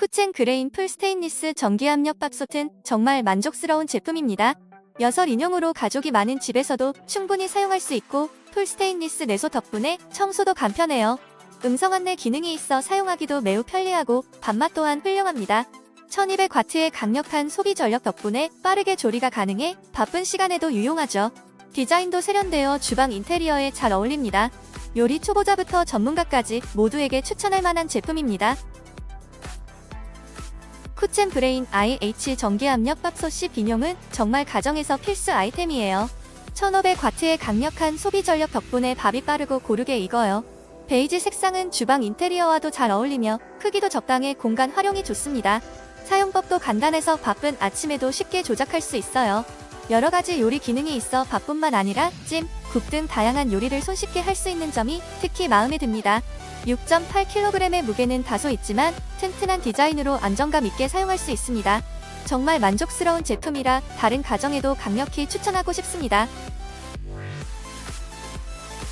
쿠첸 그레인 풀 스테인리스 전기압력 밥솥은 정말 만족스러운 제품입니다. 여섯 인용으로 가족이 많은 집에서도 충분히 사용할 수 있고 풀 스테인리스 내소 덕분에 청소도 간편해요. 음성 안내 기능이 있어 사용하기도 매우 편리하고 밥맛 또한 훌륭합니다. 1200와트의 강력한 소비 전력 덕분에 빠르게 조리가 가능해 바쁜 시간에도 유용하죠. 디자인도 세련되어 주방 인테리어에 잘 어울립니다. 요리 초보자부터 전문가까지 모두에게 추천할 만한 제품입니다. 쿠첸 브레인 IH 전기압력 밥솥이 빈용은 정말 가정에서 필수 아이템이에요. 1500와트의 강력한 소비 전력 덕분에 밥이 빠르고 고르게 익어요. 베이지 색상은 주방 인테리어와도 잘 어울리며 크기도 적당해 공간 활용이 좋습니다. 사용법도 간단해서 바쁜 아침에도 쉽게 조작할 수 있어요. 여러 가지 요리 기능이 있어 밥뿐만 아니라 찜, 국 등 다양한 요리를 손쉽게 할 수 있는 점이 특히 마음에 듭니다. 6.8kg의 무게는 다소 있지만 튼튼한 디자인으로 안정감 있게 사용할 수 있습니다. 정말 만족스러운 제품이라 다른 가정에도 강력히 추천하고 싶습니다.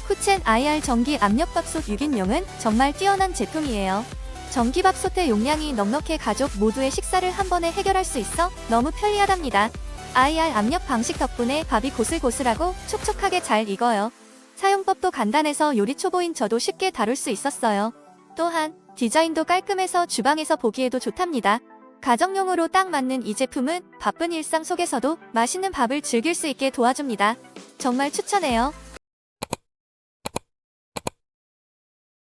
쿠첸 IR 전기 압력밥솥 6인용은 정말 뛰어난 제품이에요. 전기밥솥의 용량이 넉넉해 가족 모두의 식사를 한 번에 해결할 수 있어 너무 편리하답니다. IR 압력 방식 덕분에 밥이 고슬고슬하고 촉촉하게 잘 익어요. 사용법도 간단해서 요리 초보인 저도 쉽게 다룰 수 있었어요. 또한 디자인도 깔끔해서 주방에서 보기에도 좋답니다. 가정용으로 딱 맞는 이 제품은 바쁜 일상 속에서도 맛있는 밥을 즐길 수 있게 도와줍니다. 정말 추천해요.